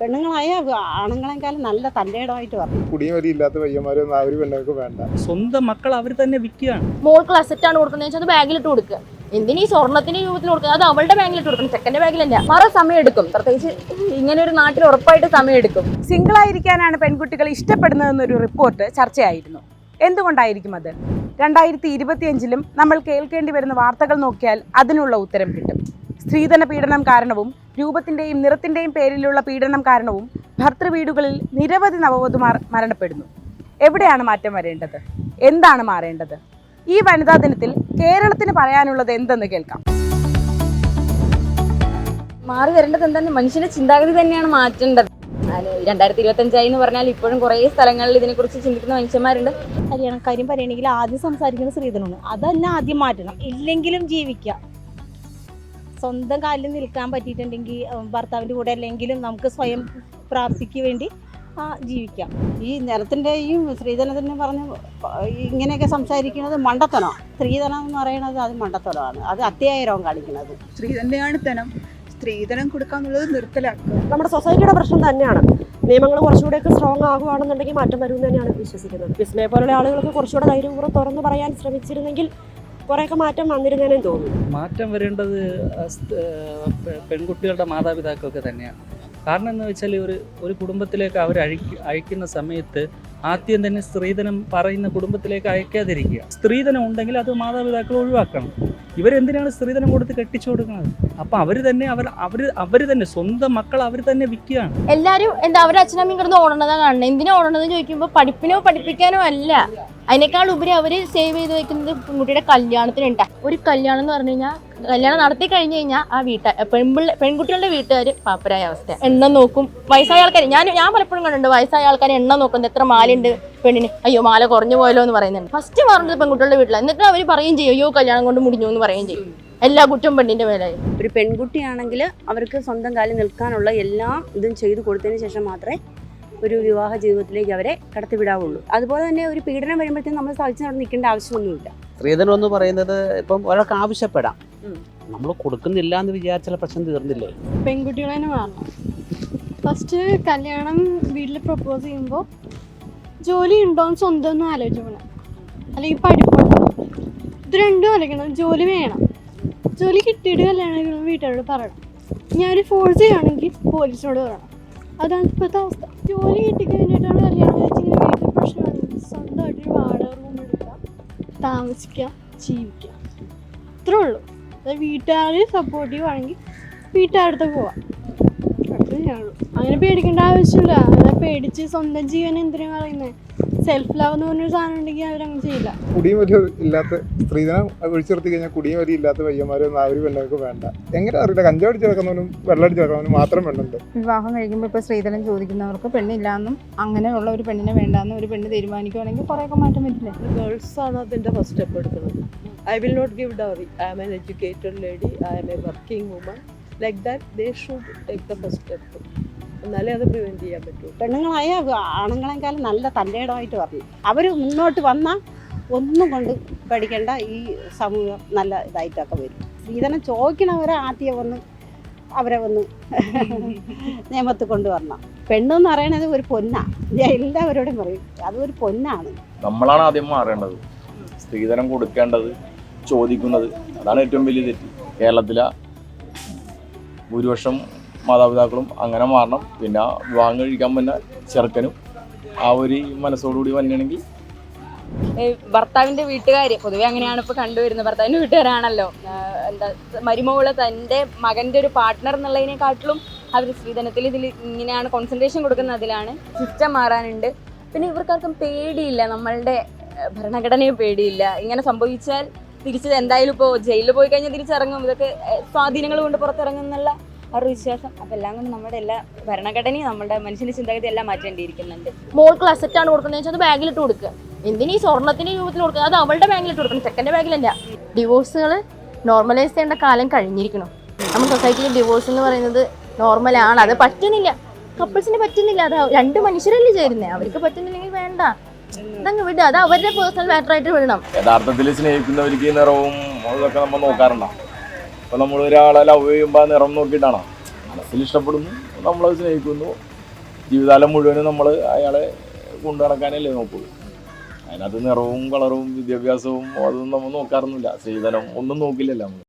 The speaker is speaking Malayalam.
പെണ്ണുങ്ങളായ ആണുങ്ങളെക്കാളും നല്ല തന്റെടമായിട്ട് പറഞ്ഞു. കുടിയും ഇല്ലാത്ത ഒരു പെണ്ണുങ്ങൾക്ക് വേണ്ട. സ്വന്തം മക്കൾ അവർ തന്നെ വിൽക്കുകയാണ്. മോൾക്ക് അസറ്റ് ആണ് കൊടുക്കുന്നത്. വെച്ചാൽ ബാഗിലിട്ട് കൊടുക്കുക എന്തിനീ സ്വർണത്തിന്റെ അത് അവളുടെ ബാഗിലിട്ട് കൊടുക്കണം. ചെക്കന്റെ ബാഗിലല്ല മറ സമയം എടുക്കും. പ്രത്യേകിച്ച് ഇങ്ങനെ ഒരു നാട്ടിൽ ഉറപ്പായിട്ട് സമയം എടുക്കും. സിംഗിൾ ആയിരിക്കാനാണ് പെൺകുട്ടികൾ ഇഷ്ടപ്പെടുന്നതെന്നൊരു റിപ്പോർട്ട് ചർച്ചയായിരുന്നു. എന്തുകൊണ്ടായിരിക്കും അത്? രണ്ടായിരത്തി ഇരുപത്തിയഞ്ചിലും നമ്മൾ കേൾക്കേണ്ടി വരുന്ന വാർത്തകൾ നോക്കിയാൽ അതിനുള്ള ഉത്തരം കിട്ടും. സ്ത്രീധന പീഡനം കാരണവും രൂപത്തിന്റെയും നിറത്തിന്റെയും പേരിലുള്ള പീഡനം കാരണവും ഭർത്തൃവീടുകളിൽ നിരവധി നവവധുമാർ മരണപ്പെടുന്നു. എവിടെയാണ് മാറ്റം വരേണ്ടത്? എന്താണ് മാറേണ്ടത്? ഈ വനിതാ ദിനത്തിൽ കേരളത്തിന് പറയാനുള്ളത് എന്തെന്ന് കേൾക്കാം. മാറി വരേണ്ടത് എന്താണ്? മനുഷ്യന്റെ ചിന്താഗതി തന്നെയാണ് മാറ്റേണ്ടത്. രണ്ടായിരത്തി ഇരുപത്തി അഞ്ചായി എന്ന് പറഞ്ഞാൽ ഇപ്പോഴും കുറേ സ്ഥലങ്ങളിൽ ഇതിനെക്കുറിച്ച് ചിന്തിക്കുന്ന മനുഷ്യന്മാരുണ്ട്. കല്യാണക്കാര്യം പറയുകയാണെങ്കിൽ ആദ്യം സംസാരിക്കുന്ന സ്ത്രീധനമാണ്. അതന്നെ ആദ്യം മാറ്റണം. ഇല്ലെങ്കിലും ജീവിക്കാം. സ്വന്തം കാലിൽ നിൽക്കാൻ പറ്റിയിട്ടുണ്ടെങ്കിൽ ഭർത്താവിന്റെ കൂടെ അല്ലെങ്കിലും നമുക്ക് സ്വയം പ്രാപ്തിക്ക് വേണ്ടി ആ, ജീവിക്കാം. ഈ നിറത്തിന്റെയും സ്ത്രീധനത്തിന്റെ പറഞ്ഞ് ഇങ്ങനെയൊക്കെ സംസാരിക്കുന്നത് മണ്ടത്തനം സ്ത്രീധനം എന്ന് പറയുന്നത് അത് മണ്ടത്തനമാണ്. അത് അത്യായിരവും കാണിക്കുന്നത്. സ്ത്രീധനയാണ് തനം സ്ത്രീധനം കൊടുക്കാന്നുള്ളത് നിർത്തലാക്കുക. നമ്മുടെ സൊസൈറ്റിയുടെ പ്രശ്നം തന്നെയാണ്. നിയമങ്ങൾ കുറച്ചുകൂടെയൊക്കെ സ്ട്രോങ് ആകുകയാണെന്നുണ്ടെങ്കിൽ മാറ്റം വരുമെന്ന് തന്നെയാണ് വിശ്വസിക്കുന്നത്. വിസ്മയെ പോലുള്ള ആളുകൾക്ക് കുറച്ചുകൂടെ ധൈര്യപൂർവം തുറന്നു പറയാൻ ശ്രമിച്ചിരുന്നെങ്കിൽ കുറേയൊക്കെ മാറ്റം വന്നിരുന്നേനും തോന്നുന്നു. മാറ്റം വരേണ്ടത് പെൺകുട്ടികളുടെ മാതാപിതാക്കൾക്ക് തന്നെയാണ്. കാരണം എന്ന് വെച്ചാൽ ഒരു ഒരു കുടുംബത്തിലേക്ക് അവർ അഴിക്ക് അയക്കുന്ന സമയത്ത് ആദ്യം തന്നെ സ്ത്രീധനം പറയുന്ന കുടുംബത്തിലേക്ക് അയക്കാതിരിക്കുക. സ്ത്രീധനം ഉണ്ടെങ്കിൽ അത് മാതാപിതാക്കൾ ഒഴിവാക്കണം. ഇവരെന്തിനാണ് സ്ത്രീധനം കൊടുത്ത് കെട്ടിച്ചു കൊടുക്കുന്നത്? അപ്പൊ അവർ തന്നെ അവർ അവർ അവർ തന്നെ സ്വന്തം മക്കൾ അവർ തന്നെ വിൽക്കുകയാണ്. എല്ലാരും എന്താ അവരുടെ അച്ഛനമ്മയും കിടന്ന് ഓടണതാ കാണുന്നത്. എന്തിനാ ഓടണതെന്ന് ചോദിക്കുമ്പോൾ പഠിപ്പിനോ പഠിപ്പിക്കാനോ അല്ല. അതിനേക്കാൾ ഉപരി അവർ സേവ് ചെയ്ത് വെക്കുന്നത് കുട്ടിയുടെ കല്യാണത്തിനുണ്ടാ. ഒരു കല്യാണം എന്ന് പറഞ്ഞു കഴിഞ്ഞാൽ കല്യാണം നടത്തി കഴിഞ്ഞു കഴിഞ്ഞാൽ ആ വീട്ട പെൺപിള്ള പെൺകുട്ടികളുടെ വീട്ടുകാർ പാപ്പരായ അവസ്ഥ എണ്ണം നോക്കും. വയസ്സായ ആൾക്കാർ ഞാൻ ഞാൻ പലപ്പോഴും കണ്ടിട്ടുണ്ട് വയസ്സായ ആൾക്കാർ എണ്ണം നോക്കുന്നത് എത്ര മാലുണ്ട് പെണ്ണിന്. അയ്യോ മാല കുറഞ്ഞു പോയല്ലോ എന്ന് പറയുന്നുണ്ട്. ഫസ്റ്റ് മാറുന്നത് പെൺകുട്ടികളുടെ വീട്ടിലാണ് എന്നിട്ട് അവർ പറയും ചെയ്യും അയ്യോ കല്യാണം കൊണ്ട് മുടിഞ്ഞു എന്ന് പറയും ചെയ്യും. എല്ലാ കുറ്റം പെണ്ണിന്റെ മേലായി. ഒരു പെൺകുട്ടിയാണെങ്കിൽ അവർക്ക് സ്വന്തം കാലിൽ നിൽക്കാനുള്ള എല്ലാം ഇതും ചെയ്തു കൊടുത്തതിന് ശേഷം മാത്രമേ ഒരു വിവാഹ ജീവിതത്തിലേക്ക് അവരെ കടത്തിവിടാവുള്ളൂ. അതുപോലെ തന്നെ ഒരു പീഡനം വരുമ്പോഴത്തേക്കും നമ്മൾ സഹിച്ചു നടന്ന് നിൽക്കേണ്ട ആവശ്യമൊന്നുമില്ല. സ്ത്രീധനം എന്ന് പറയുന്നത് ഇപ്പം ഒരാൾക്ക് ആവശ്യപ്പെടാം. നമ്മൾ കൊടുക്കുന്നില്ല എന്ന് വിചാരിച്ചാൽ പ്രശ്നം തീർന്നില്ലേ? പെൺകുട്ടികളെ ഫസ്റ്റ് കല്യാണം വീട്ടിൽ പ്രപ്പോസ് ചെയ്യുമ്പോൾ ജോലി ഉണ്ടോന്ന് സ്വന്തം ഒന്നും ആലോചിക്കണം. അല്ലെങ്കിൽ പഠിപ്പുണ്ടോ ഇത് രണ്ടും ആലോചിക്കണം. ജോലി വേണം. ജോലി കിട്ടിയിട്ട് കല്യാണം വീട്ടുകാരോട് പറയണം. ഞാൻ ഒരു ഫോഴ്സ് ചെയ്യുകയാണെങ്കിൽ പോലീസിനോട് പറയണം. അതാണ് ഇപ്പോഴത്തെ അവസ്ഥ. ജോലി കിട്ടിക്കഴിഞ്ഞിട്ടാണ് കല്യാണം കഴിച്ചിങ്ങനെ വീട്ടിൽ പ്രശ്നമാണ് സ്വന്തമായിട്ടൊരു വാടക റൂം എടുക്കാം താമസിക്കാം ജീവിക്കാം ഇത്രേ ഉള്ളൂ. അതായത് വീട്ടുകാർ സപ്പോർട്ടീവ് ആണെങ്കിൽ വീട്ടുകാരുടെ പോവാം. അത്രേ ഉള്ളൂ. അങ്ങനെ പേടിക്കേണ്ട ആവശ്യമില്ല. അങ്ങനെ പേടിച്ച് സ്വന്തം ജീവൻ എന്തിനാ പറയുന്നത് സെൽഫ് ലവ് എന്ന് പറഞ്ഞൊരു സാധനം ഉണ്ടെങ്കിൽ അവരങ്ങനെ ചെയ്യില്ല. കുടിയും വലിയ ഇല്ലാത്ത സ്ത്രീധനം ഒഴിച്ചു നിർത്തി കഴിഞ്ഞാൽ കുടിയും വലിയ ഇല്ലാത്ത പയ്യന്മാരൊന്നും ആ ഒരു പെണ്ണുങ്ങൾക്ക് വേണ്ട. എങ്ങനെ അറിയില്ല കഞ്ചാവടിച്ച് കിടക്കുന്നവനും വെള്ളടിച്ച് കിടക്കുന്നവനും മാത്രം പെണ്ണുണ്ട്. വിവാഹം കഴിക്കുമ്പോൾ ഇപ്പോൾ സ്ത്രീധനം ചോദിക്കുന്നവർക്ക് പെണ്ണില്ലാന്നും അങ്ങനെയുള്ള ഒരു പെണ്ണിനെ വേണ്ടാന്നും ഒരു പെണ്ണ് തീരുമാനിക്കുകയാണെങ്കിൽ കുറേയൊക്കെ മാറ്റം വരില്ലേ ഗേൾസ് ആണ് അതിന്റെ ഫസ്റ്റ് സ്റ്റെപ്പ് എടുക്കുന്നത്. I will not give dowry I am an educated lady I am a working woman like that they should take the first step എന്നാലേ അത് പ്രിവെന്റ് ചെയ്യാൻ പറ്റൂ. പെണ്ണുങ്ങളായ ആണുങ്ങളെക്കാളും നല്ല തന്റെടമായിട്ട് പറഞ്ഞു അവർ മുന്നോട്ട് വന്നാൽ ഒന്നും കൊണ്ട് പഠിക്കേണ്ട ഈ സമൂഹം നല്ല ഇതായിട്ടൊക്കെ വരും. സ്ത്രീധനം ചോദിക്കണവരെ ആദ്യം വന്ന് അവരെ വന്ന് നിയമത്തിൽ കൊണ്ടുവരണം പെണ്ണെന്ന് പറയണത് ഒരു പൊന്നാണ് ഞാൻ എല്ലാവരോടും പറയും അത് ഒരു പൊന്നാണ്. നമ്മളാണ് ആദ്യം മാറേണ്ടത്. സ്ത്രീധനം കൊടുക്കേണ്ടത് ചോദിക്കുന്നത്. അതാണ് ഏറ്റവും വലിയ തെറ്റ്. കേരളത്തിലെ ഭൂരിപക്ഷം മാതാപിതാക്കളും അങ്ങനെ മാറണം. പിന്നെ വിവാഹം കഴിക്കാൻ പറ്റുന്ന ചെറുക്കനും ആ ഒരു മനസ്സോടുകൂടി വന്നിട്ടുണ്ടെങ്കിൽ ഭർത്താവിന്റെ വീട്ടുകാർ പൊതുവെ അങ്ങനെയാണ് ഇപ്പൊ കണ്ടുവരുന്നത്. ഭർത്താവിന്റെ വീട്ടുകാരാണല്ലോ. എന്താ മരുമകൾ തന്റെ മകന്റെ ഒരു പാർട്ട്ണർ എന്നുള്ളതിനെക്കാട്ടിലും അവർ സ്ത്രീധനത്തിൽ ഇതിൽ ഇങ്ങനെയാണ് കോൺസെൻട്രേഷൻ കൊടുക്കുന്നത് അതിലാണ്. സിസ്റ്റം മാറാനുണ്ട്. പിന്നെ ഇവർക്കാർക്കും പേടിയില്ല. നമ്മളുടെ ഭരണഘടനയും പേടിയില്ല. ഇങ്ങനെ സംഭവിച്ചാൽ തിരിച്ച് എന്തായാലും ഇപ്പോ ജയിലിൽ പോയി കഴിഞ്ഞാൽ തിരിച്ചിറങ്ങും. ഇതൊക്കെ സ്വാധീനങ്ങൾ കൊണ്ട് പുറത്തിറങ്ങും എന്നുള്ള ഒരു വിശ്വാസം. അപ്പം എല്ലാം കൊണ്ട് നമ്മുടെ എല്ലാ ഭരണഘടനയും നമ്മുടെ മനുഷ്യന്റെ ചിന്താഗതി എല്ലാം മാറ്റേണ്ടിയിരിക്കുന്നുണ്ട് മോൾക്ക് അസറ്റാണ് ആണ് കൊടുക്കുന്നത്. വെച്ചാൽ അത് ബാഗിലിട്ട് കൊടുക്കുക എന്തിനീ സ്വർണത്തിന്റെ രൂപത്തിൽ കൊടുക്കുക അത് അവളുടെ ബാഗിലിട്ട് കൊടുക്കണം. ചെക്കന്റെ ബാഗിലല്ല ഡിവോഴ്സുകൾ നോർമലൈസ് ചെയ്യേണ്ട കാലം കഴിഞ്ഞിരിക്കണം നമ്മുടെ സൊസൈറ്റിയിൽ ഡിവോഴ്സ് എന്ന് പറയുന്നത് നോർമലാണ് അത് പറ്റുന്നില്ല. കപ്പിൾസിന് പറ്റുന്നില്ല. അത് രണ്ട് മനുഷ്യരല്ലേ ചേരുന്നത് അവർക്ക് പറ്റുന്നില്ലെങ്കിൽ വേണ്ട. അതങ്ങ് വിടുക അത് അവരുടെ പേഴ്സണൽ മാറ്റർ ആയിട്ട് വിടണം. യഥാർത്ഥത്തിൽ സ്നേഹിക്കുന്നവർക്ക് നിറവും നമ്മൾ നോക്കാറുണ്ടാവും അപ്പോൾ നമ്മൾ ഒരാളെ ലവ് ചെയ്യുമ്പോൾ നിറം നോക്കിയിട്ടാണോ? മനസ്സിൽ ഇഷ്ടപ്പെടുന്നു നമ്മളത് സ്നേഹിക്കുന്നു. ജീവിതകാലം മുഴുവനും നമ്മൾ അയാളെ കൊണ്ടു നടക്കാനല്ലേ നോക്കുള്ളൂ. അതിനകത്ത് നിറവും കളറും വിദ്യാഭ്യാസവും അതൊന്നും നമ്മൾ നോക്കാറൊന്നുമില്ല. സ്ത്രീധനം ഒന്നും നോക്കില്ലല്ലോ നമ്മൾ